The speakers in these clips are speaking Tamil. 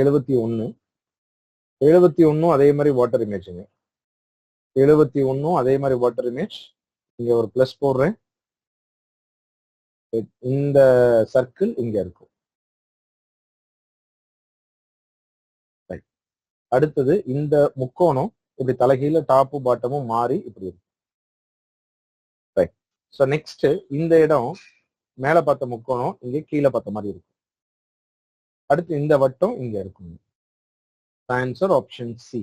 எழுபத்தி ஒன்று எழுபத்தி ஒன்றும் அதே மாதிரி வாட்டர் இமேஜுங்க எழுபத்தி ஒன்றும் அதே மாதிரி வாட்டர் இமேஜ் இங்க ஒரு ப்ளஸ் போடுறேன். இந்த சர்க்கிள் இங்க இருக்கும். அடுத்தது இந்த முக்கோணம் இப்படி தலைகீழ டாப்பு பாட்டமும் மாறி இப்படி இருக்கும். ரைட் ஸோ நெக்ஸ்ட் இந்த இடம் மேல பார்த்த முக்கோணம் இங்க கீழே பார்த்த மாதிரி இருக்கும். அடுத்து இந்த வட்டம் இங்க இருக்கும். Answer option C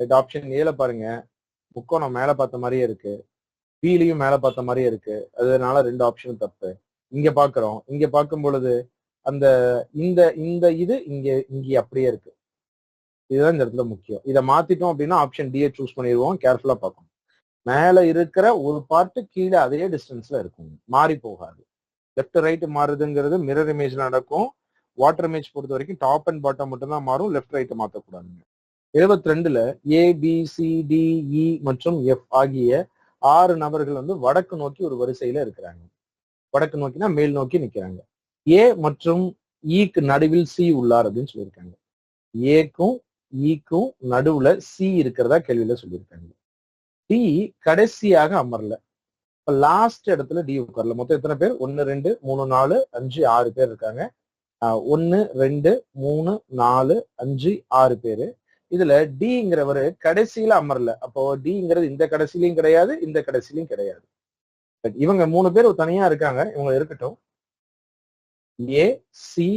right option ஏல பாருங்க. முக்கோணம் மேல பார்த்த மாதிரியே இருக்கு. பிலையும் மேல பார்த்த மாதிரியே இருக்கு. அதனால ரெண்டு ஆப்ஷனும் தப்பு. இங்க பாக்குறோம். இங்க பார்க்கும் பொழுது அந்த இந்த இந்த இது இங்க இங்க அப்படியே இருக்கு. இதுதான் இந்த இடத்துல முக்கியம். இதை மாத்திட்டோம் அப்படின்னா ஆப்ஷன் டியை சூஸ் பண்ணிடுவோம். கேர்ஃபுல்லா பார்க்கணும். மேல இருக்கிற ஒரு பார்ட்டு கீழே அதே டிஸ்டன்ஸ்ல இருக்கும். மாறி போகாது. லெஃப்ட் ரைட் மாறுதுங்கிறது மிரர் இமேஜ் நடக்கும். வாட்டர் இமேஜ் பொறுத்த வரைக்கும் டாப் அண்ட் பாட்டம் மட்டும் தான் மாறும் லெஃப்ட் ரைட் மாற்றக்கூடாதுங்க எழுபத்தி ரெண்டுல A B C D E e மற்றும் எஃப் ஆகிய ஆறு நபர்கள் வந்து வடக்கு நோக்கி ஒரு வரிசையில இருக்கிறாங்க. வடக்கு நோக்கினா மேல் நோக்கி நிக்கிறாங்க. ஏ மற்றும் e ஈக்கு நடுவில் சி உள்ளார் அப்படின்னு சொல்லியிருக்காங்க. ஏக்கும் ஈக்கும் e நடுவுல சி இருக்கிறதா கேள்வியில சொல்லியிருக்காங்க. டி கடைசியாக அமரல. இப்ப லாஸ்ட் இடத்துல டி உட்கார்ல. மொத்தம் எத்தனை பேர்? ஒன்னு ரெண்டு மூணு நாலு அஞ்சு ஆறு பேர் இருக்காங்க. ஒன்னு ரெண்டு மூணு நாலு அஞ்சு ஆறு பேரு. இதுல டிங்கிறவர் கடைசியில அமரல. அப்போ டிங்கிறது இந்த கடைசிலையும் கிடையாது இந்த கடைசிலையும் கிடையாது. இவங்க மூணு பேர் தனியா இருக்காங்க. இவங்க இருக்கட்டும். ஏ சி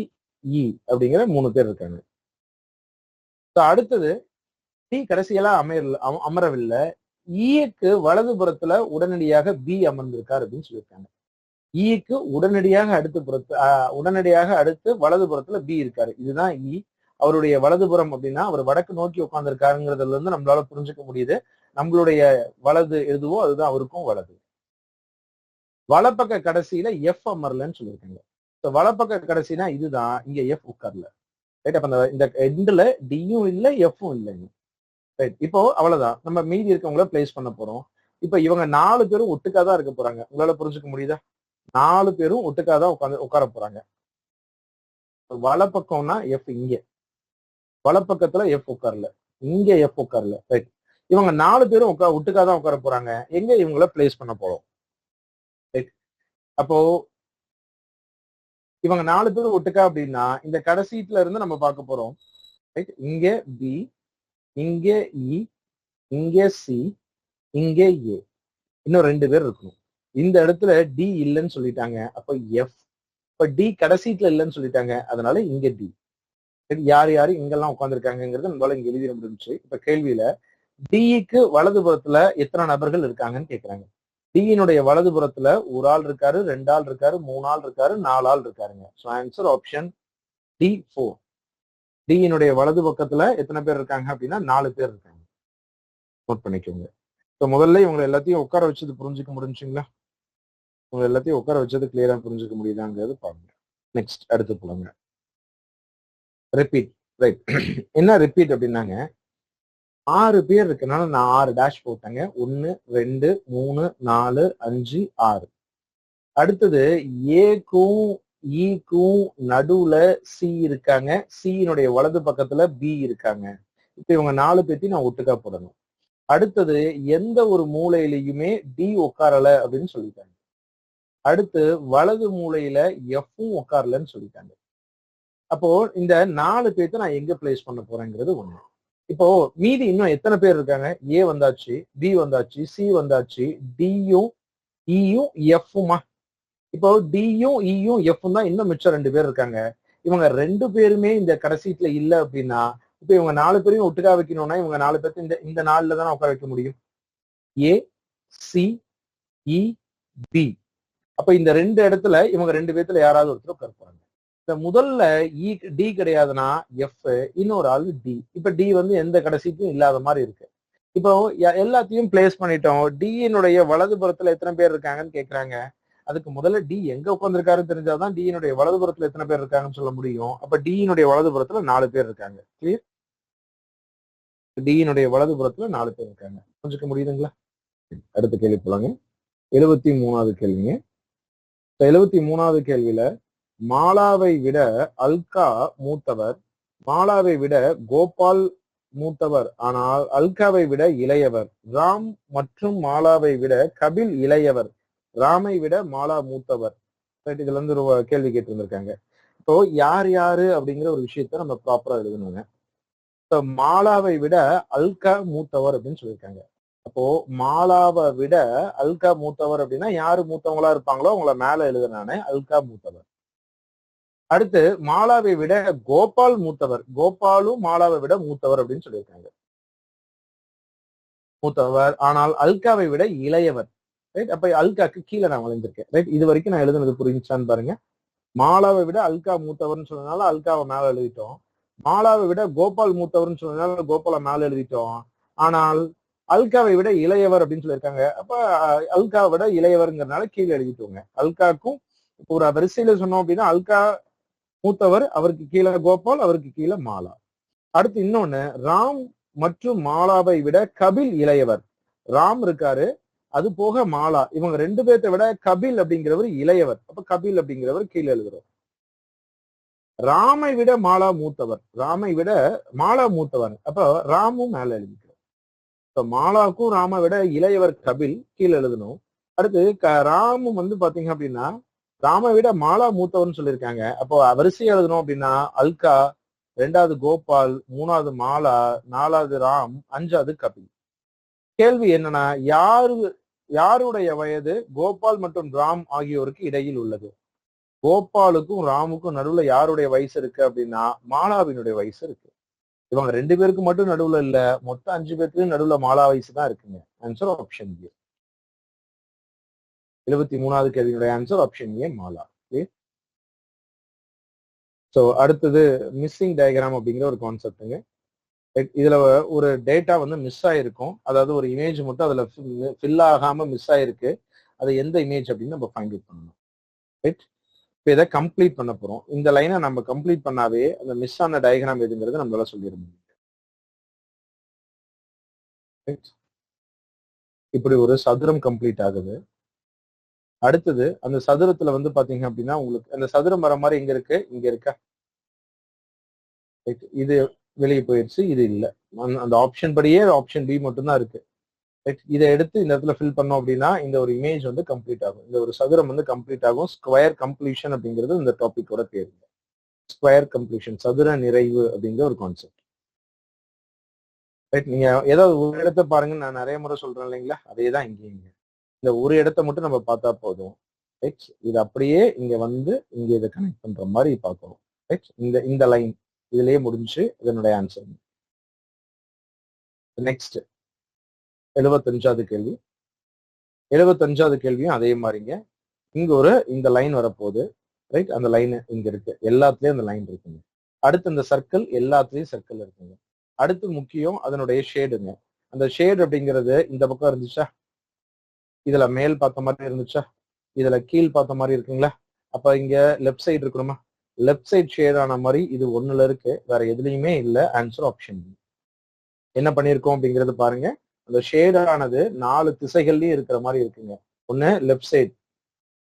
இ அப்படிங்கிற மூணு பேர் இருக்காங்க. அடுத்தது டி கடைசியெல்லாம் அமையல அமரவில்லை. ஈக்கு வலதுபுறத்துல உடனடியாக பி அமர்ந்திருக்கார் அப்படின்னு சொல்லியிருக்காங்க. ஈக்கு உடனடியாக அடுத்து புறத்து ஆஹ், உடனடியாக அடுத்து வலதுபுறத்துல பி இருக்காரு. இதுதான் இ அவருடைய வலதுபுறம் அப்படின்னா அவர் வடக்கு நோக்கி உட்கார்ந்துருக்காருங்கிறதுல இருந்து நம்மளால புரிஞ்சுக்க முடியுது. நம்மளுடைய வலது எதுவோ அதுதான் அவருக்கும் வலது. வலப்பக்க கடைசியில எஃப் அமரலன்னு சொல்லியிருக்காங்க. So, வலப்பக்க கடைசினா இதுதான். இங்க எஃப் உட்கார்ல. ரைட் அப்ப அந்த- இந்த எண்டுல டியும் இல்லை எஃப்பும் இல்லைங்க. ரைட் இப்போ அவ்வளவுதான். நம்ம மீதி இருக்கவங்கள பிளேஸ் பண்ண போறோம். இப்போ இவங்க நாலு பேரும் ஒட்டுக்கா தான் இருக்க போறாங்க. உங்களால புரிஞ்சுக்க முடியுதா? நாலு பேரும் ஒட்டுக்கா தான் உட்காந்து உட்கார போறாங்க. வலப்பக்கம்னா எஃப் இங்க. வலப்பக்கத்துல எஃப் உட்காரல. இங்க எஃப் உட்காரல. ரைட் இவங்க நாலு பேரும் உட்கா ஒட்டுக்கா தான் உட்கார போறாங்க. எங்க இவங்கள பிளேஸ் பண்ண போறோம்? ரைட் அப்போ இவங்க நாலு பேரும் ஒட்டுக்கா அப்படின்னா இந்த கடைசீட்ல இருந்து நம்ம பார்க்க போறோம். ரைட் இங்க பி இங்கே இ இங்கே சி இங்கே ஏ. இன்னும் ரெண்டு பேர் இருக்கணும். இந்த இடத்துல டி இல்லைன்னு சொல்லிட்டாங்க. அப்போ எஃப் இப்ப டி கடைசீட்ல இல்லைன்னு சொல்லிட்டாங்க. அதனால இங்க டி யார் யார் இங்கெல்லாம் உட்காந்துருக்காங்கிறது நம்மளால இங்க எழுதிட முடிஞ்சுச்சு. இப்ப கேள்வியில டிக்கு வலதுபுறத்துல எத்தனை நபர்கள் இருக்காங்கன்னு கேக்குறாங்க. டியினுடைய வலதுபுறத்துல ஒரு ஆள் இருக்காரு ரெண்டு ஆள் இருக்காரு மூணு ஆள் இருக்காரு நாலு ஆள் இருக்காருங்க. So answer option D four டியினுடைய வலது பக்கத்துல எத்தனை பேர் இருக்காங்க அப்படின்னா நாலு பேர் இருக்காங்க. நோட் பண்ணிக்கோங்க. ஸோ முதல்ல இவங்க எல்லாத்தையும் உட்கார வச்சது புரிஞ்சுக்க முடிஞ்சுங்களா? இவங்க எல்லாத்தையும் உட்கார வச்சது கிளியரா புரிஞ்சுக்க முடியுதாங்கிறது பாருங்க. நெக்ஸ்ட் அடுத்து போலாங்க ரிப்பீட் ரைட் என்ன ரிப்பீட் அப்படின்னாங்க? ஆறு பேர் இருக்கனால நான் ஆறு டேஷ் போட்டேங்க. ஒன்னு ரெண்டு மூணு நாலு அஞ்சு ஆறு. அடுத்தது ஏக்கும் ஈக்கும் நடுவுல சி இருக்காங்க. சியினுடைய வலது பக்கத்துல பி இருக்காங்க. இப்ப இவங்க நாலு பேர்த்தையும் நான் ஒட்டுக்கா போடணும். அடுத்தது எந்த ஒரு மூலையிலையுமே டி உட்காரல அப்படின்னு சொல்லிட்டாங்க. அடுத்து வலது மூலையில எஃப்பும் உட்காரலன்னு சொல்லிட்டாங்க. அப்போ இந்த நாலு பேர்த்த நான் எங்க பிளேஸ் பண்ண போறேங்கிறது ஒண்ணு. இப்போ மீதி இன்னும் எத்தனை பேர் இருக்காங்க? ஏ வந்தாச்சு பி வந்தாச்சு சி வந்தாச்சு டியும் இயும் e எஃப்மா இப்போ டியும் இயும் எஃப் தான் இன்னும் மிச்சம் ரெண்டு பேர் இருக்காங்க. இவங்க ரெண்டு பேருமே இந்த கடைசீட்ல இல்ல அப்படின்னா இப்ப இவங்க நாலு பேரையும் ஒட்டுக்கா வைக்கணும்னா இவங்க நாலு பேர்த்து இந்த இந்த நாலுல தானே உட்கார வைக்க முடியும்? ஏ சி இ பி அப்ப இந்த ரெண்டு இடத்துல இவங்க ரெண்டு பேர்த்துல யாராவது ஒருத்தர் உட்கார போறாங்க. இந்த முதல்ல e, இ டி கிடையாதுன்னா எஃப் இன்னொரு ஆள் டி இப்ப டி வந்து எந்த கடைசிக்கும் இல்லாத மாதிரி இருக்கு. இப்போ எல்லாத்தையும் பிளேஸ் பண்ணிட்டோம். டியினுடைய வலதுபுறத்துல எத்தனை பேர் இருக்காங்கன்னு கேக்குறாங்க? அதுக்கு முதல்ல டி எங்க உட்காந்துருக்காருன்னு தெரிஞ்சாதான் டியினுடைய வலதுபுறத்துல எத்தனை பேர் இருக்காங்கன்னு சொல்ல முடியும். அப்ப டியினுடைய வலதுபுறத்துல நாலு பேர் இருக்காங்க. கிளியர் டியினுடைய வலதுபுறத்துல நாலு பேர் இருக்காங்க. புரிஞ்சுக்க முடியுதுங்களா? அடுத்த கேள்வி போலாங்க. எழுபத்தி மூணாவது கேள்விங்க. எழுபத்தி மூணாவது கேள்வியில மாலாவை விட அல்கா மூத்தவர் மாலாவை விட கோபால் மூத்தவர் ஆனால் அல்காவை விட இளையவர் ராம் மற்றும் மாலாவை விட கபில் இளையவர் ராமை விட மாலா மூத்தவர். இதுல இருந்து ஒரு கேள்வி கேட்டிருந்திருக்காங்க. இப்போ யார் யாரு அப்படிங்கிற ஒரு விஷயத்த நம்ம ப்ராப்பரா எழுதணுங்க. இப்போ மாலாவை விட அல்கா மூத்தவர் அப்படின்னு சொல்லியிருக்காங்க. அப்போ மாலாவை விட அல்கா மூத்தவர் அப்படின்னா யாரு மூத்தவங்களா இருப்பாங்களோ அவங்கள மேல எழுதுனானே அல்கா மூத்தவர். அடுத்து மாலாவை விட கோபால் மூத்தவர். கோபாலும் மாலாவை விட மூத்தவர் அப்படின்னு சொல்லியிருக்காங்க. மூத்தவர் ஆனால் அல்காவை விட இளையவர். ரைட் அப்ப அல்காக்கு கீழே நான் வளைஞ்சிருக்கேன் ரைட் இது வரைக்கும் நான் எழுதுனது புரிஞ்சான்னு பாருங்க. மாலாவை விட அல்கா மூத்தவர்னு சொன்னதுனால அல்காவை மேல எழுதிட்டோம். மாலாவை விட கோபால் மூத்தவர்னு சொன்னதுனால கோபாலை மேல எழுதிட்டோம். ஆனால் அல்காவை விட இளையவர் அப்படின்னு சொல்லியிருக்காங்க. அப்ப அஹ், அல்காவை விட இளையவர்ங்கிறதுனால கீழே எழுதிட்டோங்க. அல்காக்கும் இப்போ ஒரு வரிசையில சொன்னோம் அப்படின்னா அல்கா மூத்தவர் அவருக்கு கீழே கோபால் அவருக்கு கீழே மாலா. அடுத்து இன்னொன்னு ராம் மற்றும் மாலாவை விட கபில் இளையவர். ராம் இருக்காரு அது போக மாலா. இவங்க ரெண்டு பேர்த்த விட கபில் அப்படிங்கிறவர் இளையவர். அப்ப கபில் அப்படிங்கிறவர் கீழே எழுதுறோம் ராமை விட மாலா மூத்தவர். ராமை விட மாலா மூத்தவர். அப்ப ராமும் மேல எழுதிக்கிறார். இப்ப மாலாக்கும் ராமை விட இளையவர் கபில் கீழே எழுதணும். அடுத்து க- ராமும் வந்து பாத்தீங்க அப்படின்னா ராமை விட மாலா மூத்தவர்னு சொல்லியிருக்காங்க. அப்போ வரிசை எழுதணும் அப்படின்னா அல்கா ரெண்டாவது கோபால் மூணாவது மாலா நாலாவது ராம் அஞ்சாவது கபில். கேள்வி என்னன்னா யாரு யாருடைய வயது? கோபால் மற்றும் ராம் ஆகியோருக்கு இடையில் உள்ளது. கோபாலுக்கும் ராமுக்கும் நடுவுல யாருடைய வயசு இருக்கு அப்படின்னா மாலாவினுடைய வயசு இருக்கு. இவங்க ரெண்டு பேருக்கு மட்டும் நடுவுல இல்ல மொத்தம் அஞ்சு பேருக்கு நடுவுல மாலா வயசு தான் இருக்குங்க. ஆன்சர் ஆப்ஷன் ஏ எழுபத்தி மூணாவது கேள்வியினுடைய ஆன்சர் ஆப்ஷன் ஏ மாலா. ஸோ அடுத்தது மிஸ்ஸிங் டயக்ராம் அப்படிங்கிற ஒரு கான்செப்ட்டுங்க இதுல ஒரு டேட்டா வந்து மிஸ் ஆயிருக்கும். அதாவது ஒரு இமேஜ் மட்டும் அதுல ஃபில் ஆகாம மிஸ் ஆயிருக்கு. அது எந்த இமேஜ் அப்படின்னு நம்ம ஃபைண்ட் அவுட் பண்ணணும். ரைட் இப்போ இதை கம்ப்ளீட் பண்ண போறோம். இந்த லைனை நம்ம கம்ப்ளீட் பண்ணாவே அந்த மிஸ் ஆன டயக்ராம் எதுங்கிறது நம்மளால சொல்லிட முடியும். இப்படி ஒரு சதுரம் கம்ப்ளீட் ஆகுது. அடுத்தது அந்த சதுரத்துல வந்து பாத்தீங்க அப்படின்னா உங்களுக்கு அந்த சதுரம் வர மாதிரி எங்க இருக்கு? இங்க இருக்கா? இது வெளியே போயிடுச்சு இது இல்ல. அந்த- ஆப்ஷன் படியே ஆப்ஷன் பி மட்டும்தான் இருக்கு. இதை எடுத்து இந்த இடத்துல ஃபில் பண்ணோம் அப்படின்னா இந்த ஒரு இமேஜ் வந்து கம்ப்ளீட் ஆகும். இந்த ஒரு சதுரம் வந்து கம்ப்ளீட் ஆகும். ஸ்கொயர் கம்ப்ளீஷன் அப்படிங்கிறது இந்த டாபிக்கோட பேர். ஸ்கொயர் கம்ப்ளீஷன் சதுர நிறைவு அப்படிங்கிற ஒரு கான்செப்ட் ரைட் நீங்க ஏதாவது ஒரு இடத்த பாருங்க நான் நிறைய முறை சொல்றேன் இல்லைங்களா? அதே தான் இங்கேயும். இந்த ஒரு இடத்த மட்டும் நம்ம பார்த்தா போதும். ரைட் இது அப்படியே இங்க வந்து இங்க இதை கனெக்ட் பண்ற மாதிரி பார்க்கணும். ரைட் இந்த இந்த லைன் இதுலயே முடிஞ்சு இதனுடைய ஆன்சர் நெக்ஸ்ட் எழுபத்தஞ்சாவது கேள்வி. எழுபத்தஞ்சாவது கேள்வியும் அதே மாதிரிங்க. இங்க ஒரு இந்த லைன் வரப்போகுது. ரைட் அந்த லைன் இங்க இருக்கு. எல்லாத்துலயும் அந்த லைன் இருக்குங்க. அடுத்து இந்த சர்க்கிள் எல்லாத்துலயும் சர்க்கிள் இருக்குங்க. அடுத்து முக்கியம் அதனுடைய ஷேடுங்க அந்த ஷேடு அப்படிங்கிறது இந்த பக்கம் இருந்துச்சா? இதுல மேல் பார்த்த மாதிரி இருந்துச்சா? இதுல கீழ் பார்த்த மாதிரி இருக்குங்களா? அப்ப இங்க லெஃப்ட் சைடு இருக்கணுமா? லெஃப்ட் சைட் ஷேட் ஆன மாதிரி இது ஒன்றுல இருக்கு. வேற எதுலையுமே இல்லை. ஆன்சர் ஆப்ஷன் என்ன பண்ணியிருக்கோம் அப்படிங்கறது பாருங்க. அந்த ஷேட் ஆனது நாலு திசைகள்லயும் இருக்கிற மாதிரி இருக்குங்க. ஒன்னு லெஃப்ட் சைடு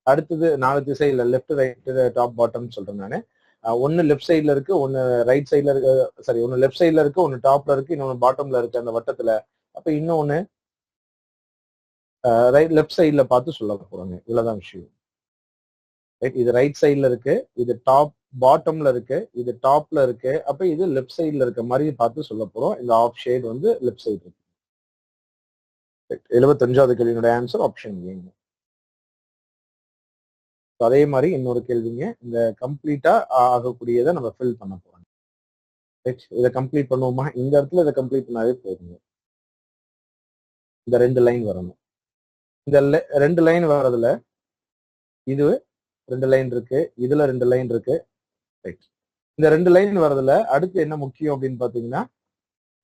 அடுத்தது நாலு திசை லெஃப்ட் ரைட் டாப் பாட்டம் சொல்றேன் நான். ஒன்று லெஃப்ட் சைடுல இருக்கு ஒன்னு ரைட் சைடுல இருக்கு சாரி ஒன்னு லெஃப்ட் சைடுல இருக்கு ஒன்னு டாப்ல இருக்கு இன்னொன்னு பாட்டம்ல இருக்கு அந்த வட்டத்துல. அப்ப இன்னொன்னு ரைட் லெஃப்ட் சைடுல பார்த்து சொல்ல போறாங்க. இவ்வளவுதான் விஷயம். ரைட் இது ரைட் சைடுல இருக்கு இது டாப் பாட்டம்ல இருக்கு இது டாப்ல இருக்கு அப்ப இது லெஃப்ட் சைடுல இருக்க மாதிரி பார்த்து சொல்ல போறோம். இந்த ஆஃப் ஷேட் வந்து லெஃப்ட் சைடு இருக்கு. எழுபத்தஞ்சாவது கேள்வியினுடைய ஆன்சர் ஆப்ஷன் ஏங்க அதே மாதிரி இன்னொரு கேள்விங்க. இந்த கம்ப்ளீட்டா ஆகக்கூடியதை நம்ம ஃபில் பண்ண போறோம். இதை கம்ப்ளீட் பண்ணுவோமா? இந்த இடத்துல இதை கம்ப்ளீட் பண்ணாவே போதுங்க. இந்த ரெண்டு லைன் வரணும். இந்த ரெண்டு லைன் வர்றதுல இது ரெண்டு லைன் இருக்கு. இதுல ரெண்டு லைன் இருக்கு. ரைட் இந்த ரெண்டு லைன் வர்றதுல அடுத்து என்ன முக்கியம் அப்படின்னு பாத்தீங்கன்னா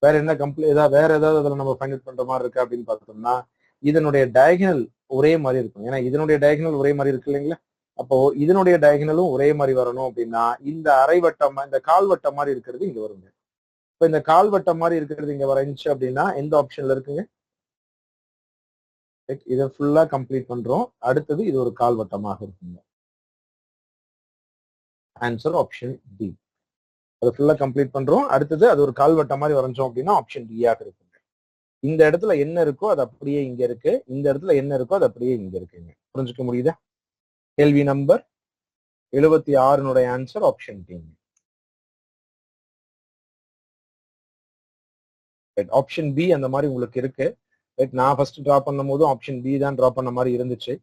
வேற என்ன கம்ப்ளீட் ஏதாவது வேற ஏதாவது அதுல நம்ம ஃபைண்ட் அவுட் பண்ற மாதிரி இருக்கு அப்படின்னு பார்த்தோம்னா இதனுடைய டயகனல் ஒரே மாதிரி இருக்கும் ஏன்னா இதனுடைய டயகனல் ஒரே மாதிரி இருக்கு இல்லைங்களா? அப்போ இதனுடைய டயகனலும் ஒரே மாதிரி வரணும் அப்படின்னா இந்த அரைவட்டம் இந்த கால்வட்டம் மாதிரி இருக்கிறது இங்க வருங்க. இப்போ இந்த கால்வட்டம் மாதிரி இருக்கிறது இங்க வரைஞ்சு அப்படின்னா எந்த ஆப்ஷன்ல இருக்குங்க? இதை ஃபுல்லா கம்ப்ளீட் பண்றோம். அடுத்தது இது ஒரு கால்வட்டமாக இருக்குங்க. ஆன்சர் ஆப்ஷன் டி அது ஃபுல்லா கம்ப்ளீட் பண்றோம். அடுத்தது அது ஒரு கால்வட்டம் மாதிரி வரைஞ்சோம் அப்படின்னா ஆப்ஷன் டியாக இருக்குங்க இந்த இடத்துல என்ன இருக்கோ அது அப்படியே இங்க இருக்கு. இந்த இடத்துல என்ன இருக்கோ அது அப்படியே இங்க இருக்குங்க. புரிஞ்சுக்க முடியுதா? கேள்வி நம்பர் எழுபத்தி ஆறுனுடைய ஆன்சர் ஆப்ஷன் டிங்க ஆப்ஷன் பி அந்த மாதிரி உங்களுக்கு இருக்கு. ரைட் நான் ஃபர்ஸ்ட் டிரா பண்ணும் போதும் ஆப்ஷன் பி தான் டிரா பண்ண மாதிரி இருந்துச்சு.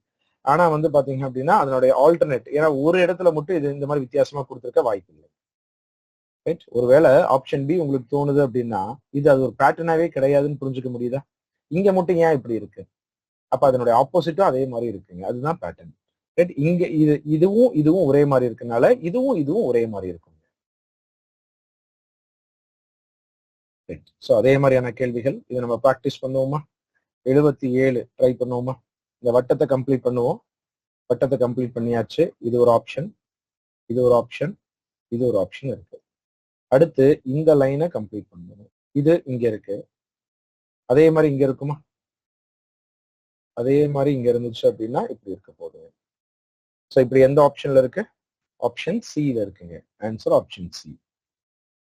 ஆனா வந்து பாத்தீங்க அப்படின்னா அதனுடைய ஆல்டர்னேட் ஏன்னா ஒரு இடத்துல மட்டும் இது இந்த மாதிரி வித்தியாசமா கொடுத்துருக்க வாய்ப்பு இல்லை. ரைட் ஒருவேளை ஆப்ஷன் பி உங்களுக்கு தோணுது அப்படின்னா இது அது ஒரு பேட்டர்னாவே கிடையாதுன்னு புரிஞ்சுக்க முடியுதா? இங்க மட்டும் ஏன் இப்படி இருக்கு? அப்ப அதனுடைய ஆப்போசிட்டும் அதே மாதிரி இருக்குங்க. அதுதான் பேட்டர்ன் ரைட் இங்க இது இதுவும் இதுவும் ஒரே மாதிரி இருக்கனால இதுவும் இதுவும் ஒரே மாதிரி இருக்குங்க. ரைட் ஸோ அதே மாதிரியான கேள்விகள் இதை நம்ம ப்ராக்டிஸ் பண்ணுவோமா? எழுபத்தி ஏழு ட்ரை பண்ணுவோமா? இந்த வட்டத்தை கம்ப்ளீட் பண்ணுவோம். வட்டத்தை கம்ப்ளீட் பண்ணியாச்சு. இது ஒரு ஆப்ஷன் இது ஒரு ஆப்ஷன் இது ஒரு ஆப்ஷன் இருக்கு. அடுத்து இந்த லைனை கம்ப்ளீட் பண்ணணும். இது இங்க இருக்கு. அதே மாதிரி இங்க இருக்குமா? அதே மாதிரி இங்க இருந்துச்சு அப்படின்னா இப்படி இருக்க போகுது. ஸோ இப்படி எந்த ஆப்ஷன்ல இருக்கு? ஆப்ஷன் சில இருக்குங்க. Answer option C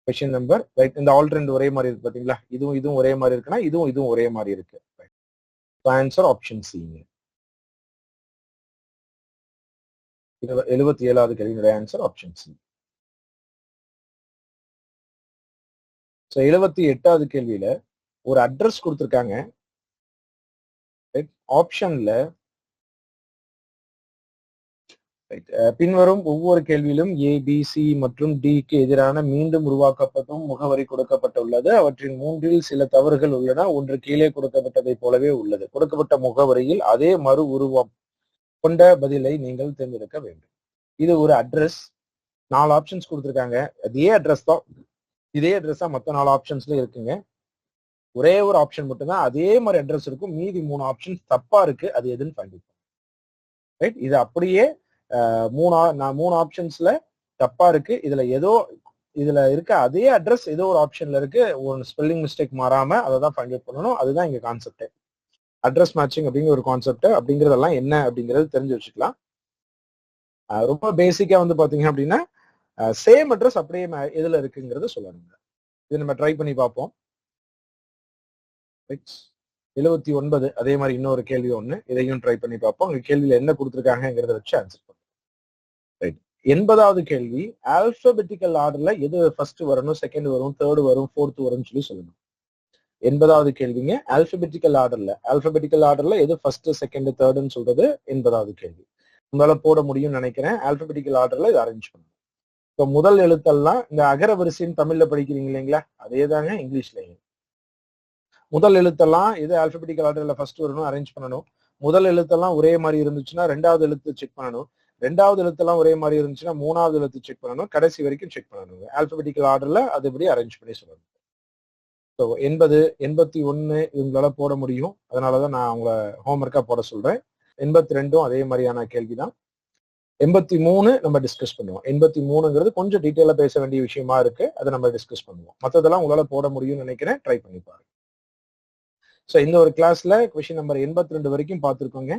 question number right இந்த ஆல்ரெண்ட் ஒரே மாதிரி இருக்கு பாத்தீங்களா? இதுவும் இதுவும் ஒரே மாதிரி இருக்குன்னா இதுவும் இதுவும் ஒரே மாதிரி இருக்கு. ஆன்சர் ஆப்ஷன் சிங்க எழுபத்தி ஏழாவது கேள்வியினுடைய ஆன்சர் ஆப்ஷன் சி ஸோ எழுபத்தி எட்டாவது கேள்வியில ஒரு அட்ரஸ் கொடுத்துருக்காங்க. ஆப்ஷன்ல பின்வரும் ஒவ்வொரு கேள்வியிலும் ஏ பி சி மற்றும் டிக்கு எதிரான மீண்டும் உருவாக்கப்பட்டும் முகவரி கொடுக்கப்பட்டுள்ளது. அவற்றின் மூன்றில் சில தவறுகள் உள்ளன. ஒன்று கீழே கொடுக்கப்பட்டதை போலவே உள்ளது. கொடுக்கப்பட்ட முகவரியில் அதே மறு உருவம் கொண்ட பதிலை நீங்கள் தேர்ந்தெடுக்க வேண்டும். இது ஒரு அட்ரஸ் நாலு ஆப்ஷன்ஸ் கொடுத்துருக்காங்க. அதே அட்ரஸ் தான். இதே அட்ரஸ் தான் மற்ற நாலு ஆப்ஷன்ஸ்ல இருக்குங்க. ஒரே ஒரு ஆப்ஷன் மட்டும்தான். அதே மாதிரி அட்ரஸ் இருக்கும். மீதி மூணு ஆப்ஷன்ஸ் தப்பா இருக்கு. அது எதுன்னு கண்டிப்பா ரைட் இது அப்படியே மூணு நான் மூணு ஆப்ஷன்ஸ்ல தப்பா இருக்கு. இதுல ஏதோ இதுல இருக்க அதே அட்ரஸ் ஏதோ ஒரு ஆப்ஷன்ல இருக்கு. ஒரு ஸ்பெல்லிங் மிஸ்டேக் மாறாம அதை தான் ஃபைண்ட் அவுட் பண்ணணும். அதுதான் இங்க கான்செப்டே அட்ரஸ் மேட்சிங் அப்படிங்கிற ஒரு கான்செப்ட் அப்படிங்கறதெல்லாம் என்ன அப்படிங்கறது தெரிஞ்சு வச்சுக்கலாம். ரொம்ப பேசிக்கா வந்து பாத்தீங்க அப்படின்னா சேம் அட்ரஸ் அப்படியே எதுல இருக்குங்கிறத சொல்லணுங்க. இது நம்ம ட்ரை பண்ணி பார்ப்போம். எழுபத்தி ஒன்பது அதே மாதிரி இன்னொரு கேள்வி ஒண்ணு. இதையும் ட்ரை பண்ணி பார்ப்போம். உங்க கேள்வியில என்ன கொடுத்துருக்காங்கிறத வச்சு ஆன்சர் பண்ணுவோம். ரைட் எண்பதாவது கேள்வி ஆல்பபெட்டிக்கல் ஆர்டர்ல எது ஃபர்ஸ்ட் வரணும் செகண்ட் வரும் தேர்ட் வரும் ஃபோர்த் வரும்னு சொல்லி சொல்லணும். எண்பதாவது கேள்விங்க. ஆல்பபெட்டிக்கல் ஆர்டர்ல ஆல்பபெட்டிக்கல் ஆர்டர்ல எது ஃபர்ஸ்ட் செகண்ட் தேர்டுன்னு சொல்றது எண்பதாவது கேள்வி. உங்களால போட முடியும்னு நினைக்கிறேன். ஆல்பபெட்டிக்கல் ஆர்டர்ல இதை அரேஞ்ச் பண்ணணும் இப்போ முதல் எழுத்தெல்லாம் இந்த அகர வரிசைன்னு தமிழ்ல படிக்கிறீங்க இல்லைங்களா? அதே தாங்க இங்கிலீஷ்லயும் முதல் எழுத்தெல்லாம் எது ஆல்பபெட்டிக்கல் ஆர்டர்ல ஃபர்ஸ்ட் வரணும் அரேஞ்ச் பண்ணணும். முதல் எழுத்தெல்லாம் ஒரே மாதிரி இருந்துச்சுன்னா ரெண்டாவது எழுத்து செக் பண்ணணும். ரெண்டாவது எழுத்தெல்லாம் ஒரே மாதிரி இருந்துச்சுன்னா மூணாவது எழுத்து செக் பண்ணணும். கடைசி வரைக்கும் செக் பண்ணணும் ஆல்பபெட்டிக்கல் ஆர்டர்ல அது எப்படி அரேஞ்ச் பண்ணி சொல்லணும் ஸோ எண்பது எண்பத்தி ஒன்னு இவங்களால போட முடியும். அதனாலதான் நான் அவங்கள ஹோம்ஒர்க்காக போட சொல்றேன். எண்பத்தி ரெண்டும் அதே மாதிரியான கேள்விதான். எண்பத்தி மூணு நம்ம டிஸ்கஸ் பண்ணுவோம். எண்பத்தி மூணுங்கிறது கொஞ்சம் டீட்டெயிலா பேச வேண்டிய விஷயமா இருக்கு. அதை நம்ம டிஸ்கஸ் பண்ணுவோம். மற்றதெல்லாம் உங்களால போட முடியும்னு நினைக்கிறேன். ட்ரை பண்ணி பாருங்க. ஸோ இந்த ஒரு கிளாஸ்ல கொஷின் நம்பர் எண்பத்தி ரெண்டு வரைக்கும் பார்த்துருக்கோங்க.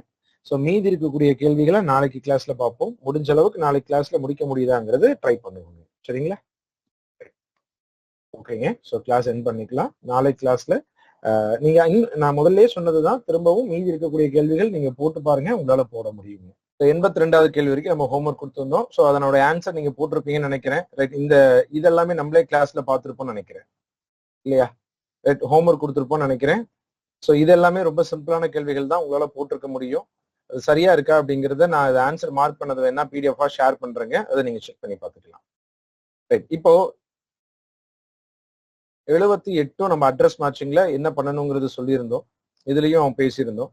ஸோ மீதி இருக்கக்கூடிய கேள்விகளை நாளைக்கு கிளாஸ்ல பார்ப்போம். முடிஞ்ச அளவுக்கு நாளைக்கு கிளாஸ்ல முடிக்க முடியுதாங்கிறது ட்ரை பண்ணுவோங்க. சரிங்களா? ஓகேங்க ஸோ கிளாஸ் என் பண்ணிக்கலாம். நாளை கிளாஸ்ல நீங்க நான் முதல்ல சொன்னதுதான் திரும்பவும் மீதி இருக்கக்கூடிய கேள்விகள் நீங்க போட்டு பாருங்க உங்களால போட முடியுங்க. எண்பத்தி ரெண்டாவது கேள்வி வரைக்கும் நம்ம ஹோம்ஒர்க் கொடுத்துருந்தோம். ஸோ அதனோட ஆன்சர் நீங்க போட்டிருப்பீங்கன்னு நினைக்கிறேன். ரைட் இந்த இதெல்லாமே நம்மளே கிளாஸ்ல பார்த்துருப்போம்னு நினைக்கிறேன். இல்லையா? ரைட் ஹோம்ஒர்க் கொடுத்துருப்போம்னு நினைக்கிறேன். ஸோ இதெல்லாமே ரொம்ப சிம்பிளான கேள்விகள் தான் உங்களால போட்டிருக்க முடியும். அது சரியா இருக்கா அப்படிங்கறத நான் இது ஆன்சர் மார்க் பண்ணது வேணா பிடிஎஃபா ஷேர் பண்றேங்க. அதை நீங்க செக் பண்ணி பார்த்துக்கலாம். ரைட் இப்போ எழுபத்தி எட்டும் நம்ம அட்ரஸ் மேட்சிங்ல என்ன பண்ணணுங்கிறது சொல்லியிருந்தோம். இதுலயும் அவன் பேசியிருந்தோம்.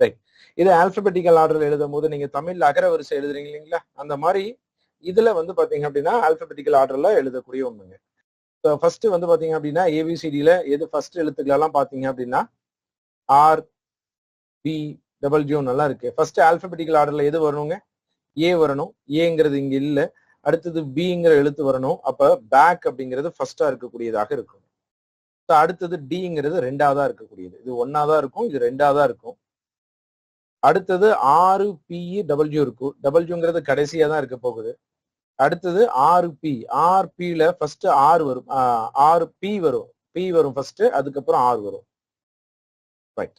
ரைட் இது ஆல்பபெட்டிக்கல் ஆர்டர்ல எழுதும் போது நீங்க தமிழ்ல அகர வரிசை எழுதுறீங்க இல்லைங்களா? அந்த மாதிரி இதுல வந்து பாத்தீங்க அப்படின்னா ஆல்பபெட்டிக்கல் ஆர்டர்ல எழுதக்கூடிய ஒண்ணுங்க. ஃபர்ஸ்ட் வந்து பாத்தீங்க அப்படின்னா ஏபிசிடியில எது ஃபர்ஸ்ட் எழுத்துக்களெல்லாம் பாத்தீங்க அப்படின்னா ஆர் பி டபுள் ஜியோ நல்லா இருக்கு. ஃபர்ஸ்ட் ஆல்பபெட்டிக்கல் ஆர்டர்ல எது வரணுங்க? ஏ வரணும். ஏங்கிறது இங்க இல்லை. அடுத்தது பிங்கிற எழுத்து வரணும். அப்ப பேக் அப்படிங்கிறது ஃபர்ஸ்டா இருக்கக்கூடியதாக இருக்கும். அடுத்தது டிங்கிறது ரெண்டாவதா இருக்கக்கூடியது. இது ஒன்னாதான் இருக்கும் இது ரெண்டாவதா இருக்கும். அடுத்தது ஆறு பிஇ டபிள்யூ இருக்கும். டபிள்யூங்கிறது கடைசியா தான் இருக்க போகுது. அடுத்தது ஆறு பி ஆர் பில ஃபர்ஸ்ட் ஆர் வரும். ஆறு பி வரும். பி வரும் ஃபர்ஸ்ட் அதுக்கப்புறம் ஆர் வரும். ரைட்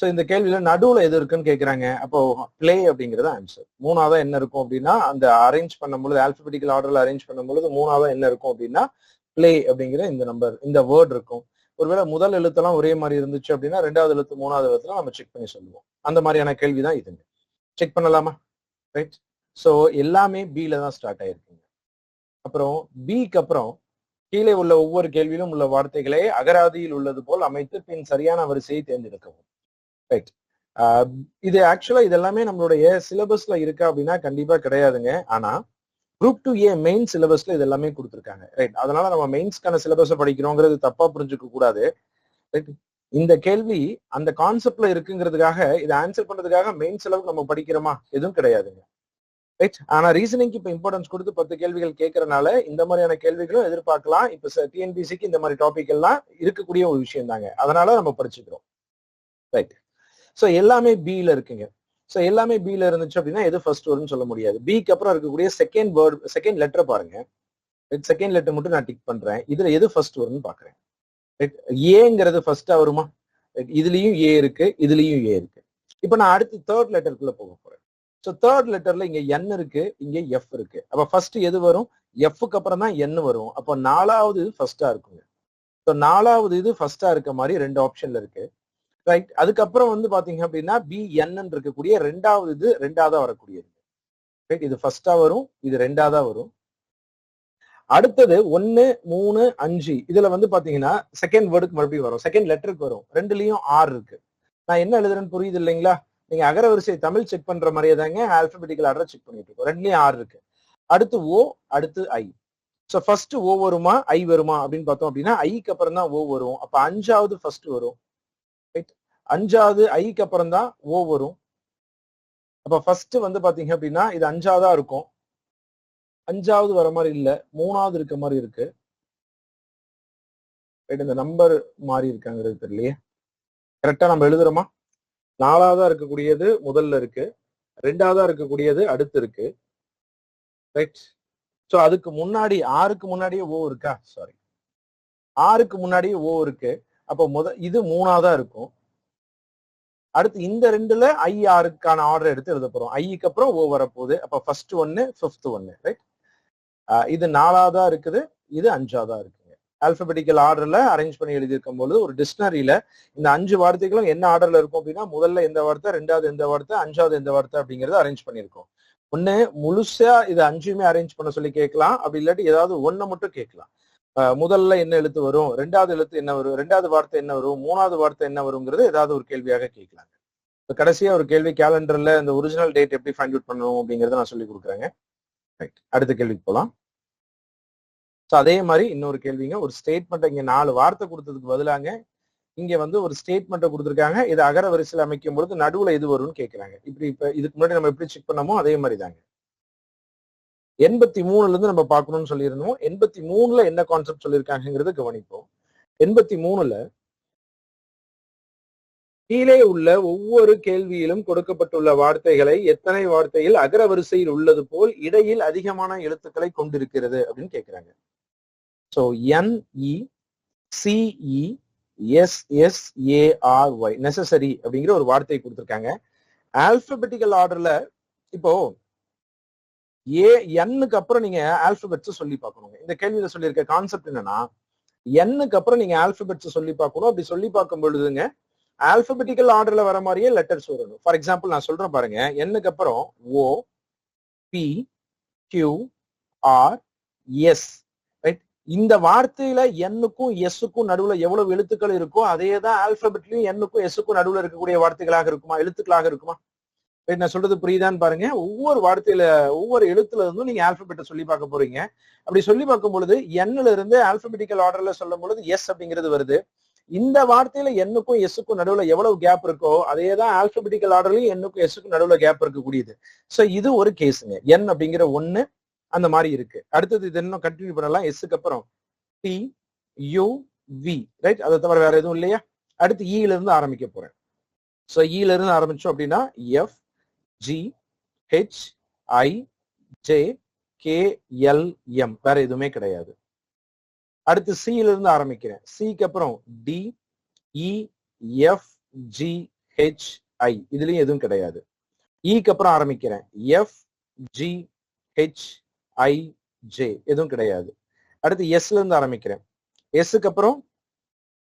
ஸோ இந்த கேள்வியில நடுவுல எது இருக்குன்னு கேக்குறாங்க. அப்போ பிளே அப்படிங்கிறது ஆன்சர் மூணாவதா என்ன இருக்கும் அப்படின்னா அந்த அரேஞ்ச் பண்ணும்பொழுது ஆல்பபெட்டிக்கல் ஆர்டர்ல அரேஞ்ச் பண்ணும்பொழுது மூணாவதா என்ன இருக்கும் அப்படின்னா பிளே அப்படிங்கிற இந்த நம்பர் இந்த வேர்ட் இருக்கும். ஒருவேளை முதல் எழுத்தெல்லாம் ஒரே மாதிரி இருந்துச்சு அப்படின்னா ரெண்டாவது எழுத்து மூணாவது எழுத்துல நம்ம செக் பண்ணி சொல்லுவோம். அந்த மாதிரியான கேள்வி தான் இதுங்க. செக் பண்ணலாமா? ரைட் ஸோ எல்லாமே பில தான் ஸ்டார்ட் ஆயிருக்குங்க. அப்புறம் பிக்கு அப்புறம் கீழே உள்ள ஒவ்வொரு கேள்வியிலும் உள்ள வார்த்தைகளை அகராதியில் உள்ளது போல் அமைத்து பின் சரியான வரிசையை தேர்ந்தெடுக்கவும். ரைட் இது ஆக்சுவலா இதெல்லாமே நம்மளுடைய சிலபஸ்ல இருக்கா அப்படின்னா கண்டிப்பா கிடையாதுங்க. ஆனா குரூப் டூ ஏ மெயின் சிலபஸ்ல இது எல்லாமே கொடுத்துருக்காங்க. ரைட் அதனால நம்ம மெயின்ஸ்க்கான சிலபஸை படிக்கிறோங்கிறது தப்பா புரிஞ்சுக்க கூடாது. ரைட் இந்த கேள்வி அந்த கான்செப்ட்ல இருக்குங்கிறதுக்காக இதை ஆன்சர் பண்றதுக்காக மெயின் செலவுக்கு நம்ம படிக்கிறோமா? எதுவும் கிடையாதுங்க. ரைட் ஆனா ரீசனிங்க்கு இப்ப இம்பார்ட்டன்ஸ் கொடுத்து பத்து கேள்விகள் கேட்கறனால இந்த மாதிரியான கேள்விகளும் எதிர்பார்க்கலாம். இப்ப டிஎன்பிசிக்கு இந்த மாதிரி டாபிக் எல்லாம் இருக்கக்கூடிய ஒரு விஷயம் தாங்க அதனால நம்ம படிச்சுக்கிறோம். ரைட் ஸோ எல்லாமே பில இருக்குங்க. ஸோ எல்லாமே பில இருந்துச்சு அப்படின்னா எது ஃபர்ஸ்ட் வரும்னு சொல்ல முடியாது. பிக்கு அப்புறம் இருக்கக்கூடிய செகண்ட் வேர்ட் செகண்ட் லெட்டர் பாருங்க. செகண்ட் லெட்டர் மட்டும் நான் டிக் பண்றேன். இதுல எது ஃபர்ஸ்ட் வரும்னு பாக்குறேன். ஏங்கிறது ஃபர்ஸ்டா வருமா? இதுலயும் ஏ இருக்கு இதுலயும் ஏ இருக்கு. இப்போ நான் அடுத்து தேர்ட் லெட்டருக்குள்ள போக போறேன். ஸோ தேர்ட் லெட்டர்ல இங்க என் இருக்கு இங்க எஃப் இருக்கு. அப்ப ஃபர்ஸ்ட் எது வரும்? எஃப்க்கு அப்புறம் தான் என் வரும். அப்போ நாலாவது ஃபர்ஸ்டா இருக்குங்க. ஸோ நாலாவது இது ஃபர்ஸ்டா இருக்க மாதிரி ரெண்டு ஆப்ஷன்ல இருக்கு. ரைட் அதுக்கப்புறம் வந்து பாத்தீங்க அப்படின்னா பி என் இருக்கக்கூடிய ரெண்டாவது இது ரெண்டாவதா வரக்கூடியது. ரைட் இது ஃபர்ஸ்டா வரும் இது ரெண்டாவதா வரும். அடுத்தது ஒன்னு மூணு அஞ்சு. இதுல வந்து பாத்தீங்கன்னா செகண்ட் வேர்டுக்கு மறுபடியும் வரும். செகண்ட் லெட்டருக்கு வரும். ரெண்டுலயும் ஆர் இருக்கு. நான் என்ன எழுதுறேன்னு புரியுது இல்லைங்களா? நீங்க அகரவரிசை தமிழ் செக் பண்ற மாதிரியே தாங்க ஆல்பபெட்டிக்கல் ஆர்டர் செக் பண்ணிட்டு இருக்கோம் ரெண்டுலயும் ஆர் இருக்கு. அடுத்து ஓ அடுத்து ஐ ஸோ ஃபர்ஸ்ட் ஓ வருமா? ஐ வருமா? அப்படின்னு பார்த்தோம் அப்படின்னா ஐக்கு அப்புறம் தான் ஓ வரும். அப்ப அஞ்சாவது ஃபர்ஸ்ட் வரும். அஞ்சாவது ஐக்கு அப்புறம் தான் ஓ வரும். அப்ப ஃபர்ஸ்ட் வந்து பாத்தீங்க அப்படின்னா இது அஞ்சாவதா இருக்கும். அஞ்சாவது வர மாதிரி இல்ல மூணாவது இருக்க மாதிரி இருக்கு. ரைட் இந்த நம்பர் மாறி இருக்காங்கிறது தெரியலையே. கரெக்டா நம்ம எழுதுறோமா? நாலாவதா இருக்கக்கூடியது முதல்ல இருக்கு. ரெண்டாவதா இருக்கக்கூடியது அடுத்து இருக்கு. ரைட் ஸோ அதுக்கு முன்னாடி ஆறுக்கு முன்னாடியே ஓ இருக்கா? சாரி ஆறுக்கு முன்னாடியே ஓ இருக்கு. அப்போ முத இது மூணாவதா இருக்கும். அடுத்து இந்த ரெண்டுல ஐ ஆறுக்கான ஆர்டர் எடுத்து எழுத போறோம். ஐக்கு அப்புறம் ஓ வரப்போகுது. அப்ப ஃபர்ஸ்ட் ஒன்னு ஃபிஃப்த் ஒன்னு ரைட் இது நாலாவதா இருக்குது இது அஞ்சாவதா இருக்குங்க. ஆல்பபெட்டிக்கல் ஆர்டர்ல அரேஞ்ச் பண்ணி எழுதியிருக்கும் பொழுது ஒரு டிக்ஷனரியில இந்த அஞ்சு வார்த்தைகளும் என்ன ஆர்டர்ல இருக்கும் அப்படின்னா முதல்ல எந்த வார்த்தை ரெண்டாவது எந்த வார்த்தை அஞ்சாவது எந்த வார்த்தை அப்படிங்கறத அரேஞ்ச் பண்ணியிருக்கோம். ஒண்ணு முழுசா இது அஞ்சுமே அரேஞ்ச் பண்ண சொல்லி கேட்கலாம். அப்படி இல்லாட்டி ஏதாவது ஒன்னை மட்டும் கேட்கலாம். முதல்ல என்ன எழுத்து வரும்? ரெண்டாவது எழுத்து என்ன வரும்? ரெண்டாவது வார்த்தை என்ன வரும்? மூணாவது வார்த்தை என்ன வருங்கிறது ஏதாவது ஒரு கேள்வியாக கேட்கலாங்க. இப்போ கடைசியா ஒரு கேள்வி கேலண்டர்ல இந்த ஒரிஜினல் டேட் எப்படி ஃபைண்ட் அவுட் பண்ணணும் அப்படிங்கறத நான் சொல்லி கொடுக்குறேங்க. ரைட் அடுத்த கேள்விக்கு போகலாம் ஸோ அதே மாதிரி இன்னொரு கேள்விங்க. ஒரு ஸ்டேட்மெண்ட்டை இங்க நாலு வார்த்தை கொடுத்ததுக்கு பதிலாங்க. இங்க வந்து ஒரு ஸ்டேட்மெண்ட்டை கொடுத்துருக்காங்க. இது அகர வரிசையில் அமைக்கும் பொழுது நடுவுல எது வரும்னு கேட்கறாங்க. இப்படி இப்ப இதுக்கு முன்னாடி நம்ம எப்படி செக் பண்ணமோ அதே மாதிரி தாங்க. எண்பத்தி மூணுல இருந்து நம்ம பார்க்கணும்னு சொல்லியிருந்தோம் எண்பத்தி மூணுல என்ன கான்செப்ட் சொல்லியிருக்காங்கிறத கவனிப்போம். எண்பத்தி மூணுல கீழே உள்ள ஒவ்வொரு கேள்வியிலும் கொடுக்கப்பட்டுள்ள வார்த்தைகளை எத்தனை வார்த்தையில் அகர வரிசையில் உள்ளது போல் இடையில் அதிகமான எழுத்துக்களை கொண்டிருக்கிறது அப்படின்னு கேட்கிறாங்க so N E C E S S Y necessary அப்படிங்கிற ஒரு வார்த்தை கொடுத்துருக்காங்க. ஆல்பபெட்டிக்கல் ஆர்டர்ல இப்போ ஏ எண்ணுக்கு அப்புறம் நீங்க ஆல்பபெட்ஸ் சொல்லி பார்க்கணுங்க இந்த கேள்வியில சொல்லியிருக்க கான்செப்ட் என்னன்னா எண்ணுக்கு அப்புறம் நீங்க ஆல்பபெட்ஸ் சொல்லி பார்க்கணும். அப்படி சொல்லி பார்க்கும் பொழுதுங்க ஆல்பபெட்டிக்கல் ஆர்டர்ல வர மாதிரியே லெட்டர்ஸ் வரணும். ஃபார் எக்ஸாம்பிள் நான் சொல்றேன் பாருங்க. எண்ணுக்கு அப்புறம் O P Q R S right இந்த வார்த்தையில எண்ணுக்கும் எஸ்ஸுக்கும் நடுவுல எவ்வளவு எழுத்துக்கள் இருக்கோ அதே தான் ஆல்பபெட்லயும் எண்ணுக்கும் எஸ்ஸுக்கும் நடுவுல இருக்கக்கூடிய வார்த்தைகளாக இருக்குமா? எழுத்துக்களாக இருக்குமா? நான் சொல்றது புரியுதான்னு பாருங்க. ஒவ்வொரு வார்த்தையில ஒவ்வொரு எழுத்துல இருந்தும் நீங்க ஆல்பபெட்டை சொல்லி பார்க்க போறீங்க. அப்படி சொல்லி பார்க்கும் பொழுது எண்ணுல இருந்து ஆல்பபெட்டிக்கல் ஆர்டர்ல சொல்லும் பொழுது எஸ் அப்படிங்கிறது வருது. இந்த வார்த்தையில எண்ணுக்கும் எஸ்ஸுக்கும் நடுவுல எவ்வளவு கேப் இருக்கோ அதே தான் ஆல்பபெட்டிக்கல் ஆர்டர்லயும் எண்ணுக்கும் எஸ்ஸுக்கும் நடுவுல கேப் இருக்கக்கூடியது. சோ இது ஒரு கேஸுங்க என் அப்படிங்கிற ஒண்ணு அந்த மாதிரி இருக்கு. அடுத்தது இது இன்னும் கண்டினியூ பண்ணலாம். எஸ்ஸுக்கு அப்புறம் டி யூ வி ரைட் அதை தவிர வேற எதுவும் இல்லையா? அடுத்து e ஈல இருந்து ஆரம்பிக்க போறேன். ஸோ ஈல e இருந்து ஆரம்பிச்சோம் அப்படின்னா F G H I J K L M வேற எதுவுமே கிடையாது. அடுத்து சில இருந்து ஆரம்பிக்கிறேன். சிக்கு அப்புறம் D E F G H I இதுலயும் எதுவும் கிடையாது. E இக்கு அப்புறம் ஆரம்பிக்கிறேன். F G H I J எதுவும் கிடையாது. அடுத்து எஸ்ல இருந்து ஆரம்பிக்கிறேன். எஸ்க்கு அப்புறம்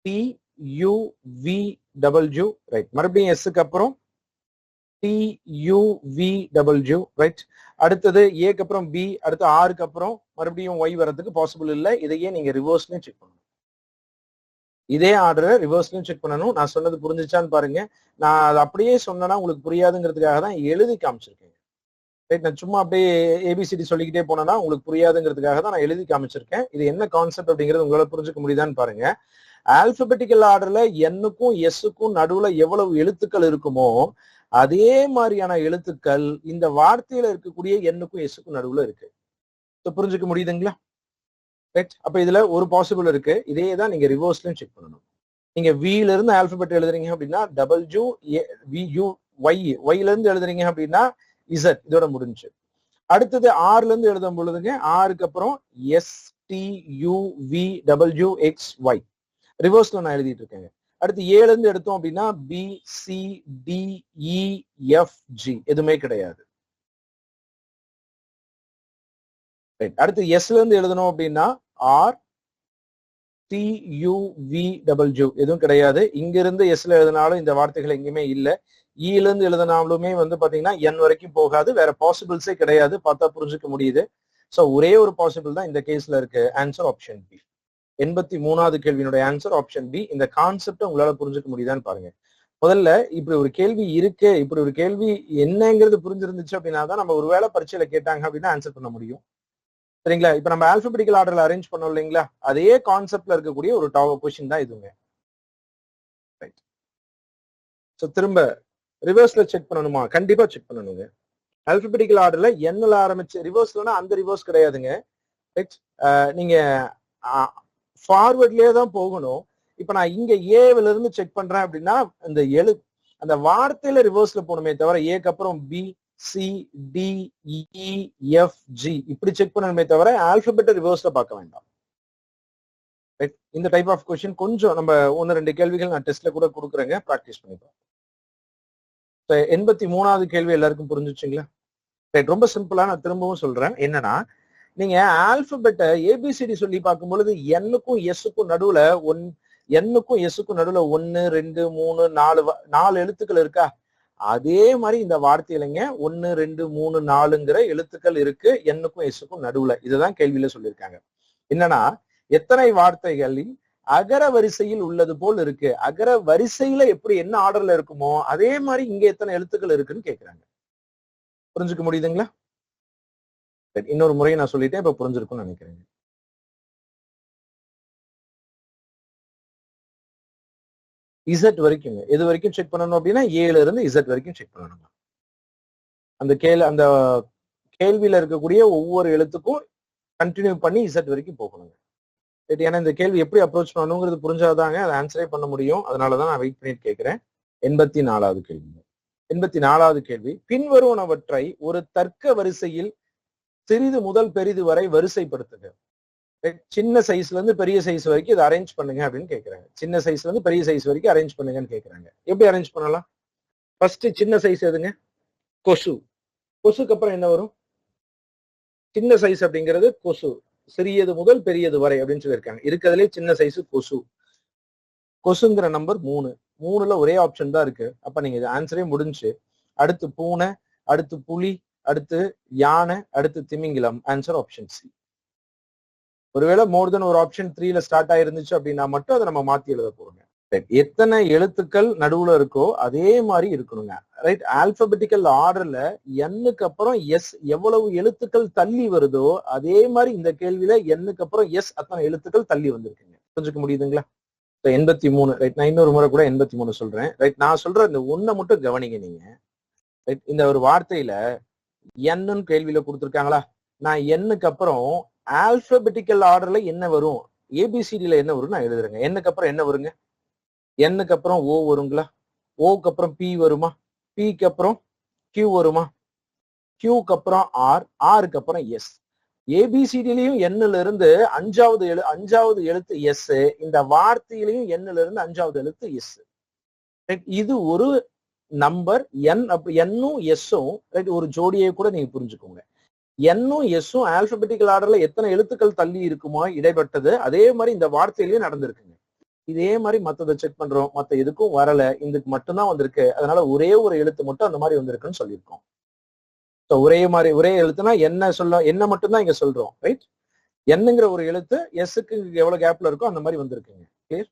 T U V W right மறுபடியும் எஸ்க்கு அப்புறம் டியூவிடபிள்யூ வி டபிள்யூ ரைட் அடுத்தது ஏக்கு அப்புறம் பி அடுத்து ஆறுக்கு அப்புறம் மறுபடியும் ஒய் வரதுக்கு பாசிபிள் இல்லை. இதையே நீங்க ரிவர்ஸ்லயும் செக் பண்ணணும். இதே ஆர்டரை ரிவர்ஸ்லயும் செக் பண்ணணும். நான் சொன்னது புரிஞ்சிச்சான்னு பாருங்க. நான் அதை அப்படியே சொன்னேன்னா உங்களுக்கு புரியாதுங்கிறதுக்காக தான் எழுதி காமிச்சிருக்கேன். ரைட் நான் சும்மா அப்படியே ஏபிசிடி சொல்லிக்கிட்டே போனேன்னா உங்களுக்கு புரியாதுங்கிறதுக்காக தான் நான் எழுதி காமிச்சிருக்கேன். இது என்ன கான்செப்ட் அப்படிங்கிறது உங்களால புரிஞ்சுக்க முடியுதான்னு பாருங்க. ஆல்பபெட்டிக்கல் ஆர்டர்ல என்னுக்கும் எஸ்ஸுக்கும் நடுவுல எவ்வளவு எழுத்துக்கள் இருக்குமோ அதே மாதிரியான எழுத்துக்கள் இந்த வார்த்தையில இருக்கக்கூடிய எண்ணுக்கும் எஸ்ஸுக்கும் நடுவுல இருக்கு. புரிஞ்சுக்க முடியுதுங்களா? ரைட் அப்ப இதுல ஒரு பாசிபிள் இருக்கு. இதே தான் நீங்க ரிவர்ஸ்லயும் செக் பண்ணணும். நீங்க வில இருந்து ஆல்பபெட் எழுதுறீங்க அப்படின்னா W V U Y ஒய்ல இருந்து எழுதுறீங்க அப்படின்னா இசட் இதோட முடிஞ்சு. அடுத்தது ஆறுல இருந்து எழுதும் பொழுதுங்க ஆறுக்கு அப்புறம் S T U V W X Y ரிவர்ஸ்ல நான் எழுதிட்டு இருக்கேங்க. அடுத்து ஏழுல இருந்து எடுத்தோம் அப்படின்னா B C D E F G எதுவுமே கிடையாது. அடுத்து எஸ்ல இருந்து எழுதணும் அப்படின்னா ஆர் டபிள்யூ எதுவும் கிடையாது. இங்க இருந்து எஸ்ல எழுதினாலும் இந்த வார்த்தைகள் எங்கேயுமே இல்ல. ஈல e இருந்து எழுதினாலுமே வந்து பாத்தீங்கன்னா என் வரைக்கும் போகாது. வேற பாசிபிள்ஸே கிடையாது. பார்த்தா புரிஞ்சுக்க முடியுது. சோ ஒரே ஒரு பாசிபிள் தான் இந்த கேஸ்ல இருக்கு. ஆன்சர் ஆப்ஷன் பி எண்பத்தி மூணாவது கேள்வியினுடைய ஆன்சர் ஆப்ஷன் பி இந்த கான்செப்ட் உங்களால புரிஞ்சுக்க முடியுதான்னு பாருங்க. முதல்ல இப்படி ஒரு கேள்வி இருக்கு. இப்படி ஒரு கேள்வி என்னங்கிறது புரிஞ்சிருந்துச்சு அப்படின்னா தான் நம்ம ஒருவேளை பரீட்சையில கேட்டாங்க அப்படின்னா ஆன்சர் பண்ண முடியும். சரிங்களா? இப்ப நம்ம ஆல்பபெட்டிக்கல் ஆர்டர்ல அரேஞ்ச் பண்ணோம் இல்லைங்களா? அதே கான்செப்ட்ல இருக்கக்கூடிய ஒரு கொஸ்டின் தான் இதுங்க. ரைட் ஸோ திரும்ப ரிவர்ஸ்ல செக் பண்ணணுமா? கண்டிப்பா செக் பண்ணணுங்க. அல்பபெட்டிக்கல் ஆர்டர்ல என்னல ஆரம்பிச்சு ரிவர்ஸ்லனா அந்த ரிவர்ஸ் கிடையாதுங்க. ரைட் நீங்க ஃபார்வர்ட்லயே தான் போகணும். இப்ப நான் இங்க ஏவில இருந்து செக் பண்றேன் அப்படின்னா இந்த எழு அந்த வார்த்தையில ரிவர்ஸ்ல போகணுமே தவிர ஏக்கு அப்புறம் B C D E F G e, e, இப்படி செக் பண்ணணுமே தவிர ஆல்பபெட்டை ரிவர்ஸ்ல பார்க்க வேண்டாம். இந்த டைப் ஆஃப் கொஸ்டின் கொஞ்சம் நம்ம ஒன்னு ரெண்டு கேள்விகள் நான் டெஸ்ட்ல கூட கொடுக்குறேங்க. ப்ராக்டிஸ் பண்ணிப்போம் எண்பத்தி மூணாவது கேள்வி எல்லாருக்கும் புரிஞ்சுச்சுங்களா ரைட் ரொம்ப சிம்பிளா நான் திரும்பவும் சொல்றேன். என்னன்னா நீங்க ஆல்பபெட்டை ஏபிசிடி சொல்லி பார்க்கும் பொழுது என்னுக்கும் எஸ்ஸுக்கும் நடுவுல ஒன் என்னுக்கும் எஸ்ஸுக்கும் நடுவுல ஒன்னு ரெண்டு மூணு நாலு வ- நாலு எழுத்துக்கள் இருக்கா? அதே மாதிரி இந்த வார்த்தையிலங்க ஒன்னு ரெண்டு மூணு நாலுங்கிற எழுத்துக்கள் இருக்கு எண்ணுக்கும் எஸ்ஸுக்கும் நடுவுல. இதுதான் கேள்வியில சொல்லியிருக்காங்க. என்னன்னா எத்தனை வார்த்தைகளில் அகர வரிசையில் உள்ளது போல் இருக்கு? அகர வரிசையில எப்படி என்ன ஆர்டர்ல இருக்குமோ அதே மாதிரி இங்க எத்தனை எழுத்துக்கள் இருக்குன்னு கேக்குறாங்க. புரிஞ்சுக்க முடியுதுங்களா? சரி, இன்னொரு முறையை நான் சொல்லிட்டேன் இப்ப புரிஞ்சிருக்கும்னு நினைக்கிறேன் இசட் வரைக்கும் எது வரைக்கும் செக் பண்ணணும் அப்படின்னா ஏல இருந்து இசட் வரைக்கும் செக் பண்ணணும் அந்த கேள் அந்த கேள்வியில இருக்கக்கூடிய ஒவ்வொரு எழுத்துக்கும் கண்டினியூ பண்ணி இசட் வரைக்கும் போகணுங்க. சரி ஏன்னா இந்த கேள்வி எப்படி அப்ரோச் பண்ணணுங்கிறது புரிஞ்சாதாங்க அதை ஆன்சரே பண்ண முடியும். அதனாலதான் நான் வெயிட் பண்ணிட்டு கேட்கிறேன். எண்பத்தி நாலாவது கேள்வி. எண்பத்தி நாலாவது கேள்வி. பின்வருவனவற்றை ஒரு தர்க்க வரிசையில் சிறிது முதல் பெரிது வரை வரிசைப்படுத்துக. சின்ன சைஸ்ல இருந்து பெரிய சைஸ் வரைக்கும் இதை அரேஞ்ச் பண்ணுங்க அப்படின்னு கேக்குறாங்க. சின்ன சைஸ்ல இருந்து பெரிய சைஸ் வரைக்கும் அரேஞ்ச் பண்ணுங்கன்னு கேக்குறாங்க. எப்படி அரேஞ்ச் பண்ணலாம்? ஃபர்ஸ்ட் சின்ன சைஸ் எதுங்க? கொசு. கொசுக்கு அப்புறம் என்ன வரும்? சின்ன சைஸ் அப்படிங்கிறது கொசு. சிறியது முதல் பெரியது வரை அப்படின்னு சொல்லியிருக்காங்க. இருக்கிறதுலே சின்ன சைஸ் கொசு. கொசுங்கிற நம்பர் மூணு. மூணுல ஒரே ஆப்ஷன் தான் இருக்கு. அப்ப நீங்க இது ஆன்சரே முடிஞ்சு அடுத்து பூனை அடுத்து புலி அடுத்து யானை அடுத்து திமிங்கிலம். ஆன்சர் ஆப்ஷன் சி ஒருவேளை மோர் தென் ஒரு ஆப்ஷன் த்ரீல ஸ்டார்ட் ஆயிருந்துச்சு அப்படின்னா மட்டும் அதை நம்ம மாத்தி எழுத போறோங்க. எத்தனை எழுத்துக்கள் நடுவுல இருக்கோ அதே மாதிரி இருக்கணுங்க. ரைட் ஆல்பபெட்டிக்கல் ஆர்டர்ல எண்ணுக்கு அப்புறம் எஸ் எவ்வளவு எழுத்துக்கள் தள்ளி வருதோ அதே மாதிரி இந்த கேள்வியில எண்ணுக்கு அப்புறம் எஸ் அத்தனை எழுத்துக்கள் தள்ளி வந்திருக்குங்க. புரிஞ்சுக்க முடியுதுங்களா? எண்பத்தி மூணு ரைட் நான் இன்னொரு முறை கூட எண்பத்தி மூணு சொல்றேன். ரைட் நான் சொல்ற இந்த ஒன்னை மட்டும் கவனிங்க நீங்க. ரைட் இந்த ஒரு வார்த்தையில என்னன்னு கேள்வியில கொடுத்துருக்காங்களா? நான் எண்ணுக்கு அப்புறம் ஆல்பபெட்டிக்கல் ஆர்டர்ல என்ன வரும்? ஏபிசிடியில என்ன வரும் நான் எழுதுறேங்க. என்னக்கு அப்புறம் என்ன வருங்க? என்னக்கு அப்புறம் ஓ வருங்களா? ஓக்கு அப்புறம் பி வருமா? பிக்கு அப்புறம் கியூ வருமா? கியூக்கு அப்புறம் ஆர் ஆருக்கு அப்புறம் எஸ் ஏபிசிடிலையும் எண்ணுல இருந்து அஞ்சாவது எழு அஞ்சாவது எழுத்து எஸ் இந்த வார்த்தையிலையும் எண்ணுல இருந்து அஞ்சாவது எழுத்து எஸ் இது ஒரு நம்பர் என் என்னும் எஸ்ஸும் ரைட் ஒரு ஜோடியை கூட நீங்க புரிஞ்சுக்கோங்க. என்னும் எஸ்ஸும் ஆல்பபெட்டிக்கல் ஆர்டர்ல எத்தனை எழுத்துக்கள் தள்ளி இருக்குமோ இடைப்பட்டது அதே மாதிரி இந்த வார்த்தையிலயும் நடந்திருக்குங்க. இதே மாதிரி மத்ததை செக் பண்றோம் மத்த எதுக்கும் வரல இதுக்கு மட்டும்தான் வந்திருக்கு. அதனால ஒரே ஒரு எழுத்து மட்டும் அந்த மாதிரி வந்திருக்குன்னு சொல்லியிருக்கோம். ஸோ ஒரே மாதிரி ஒரே எழுத்துனா என்ன சொல்ல என்ன மட்டும்தான் இங்க சொல்றோம் ரைட் என்னங்கிற ஒரு எழுத்து எஸ்ஸுக்கு எவ்வளவு கேப்ல இருக்கோ அந்த மாதிரி வந்திருக்குங்க. கிளியர்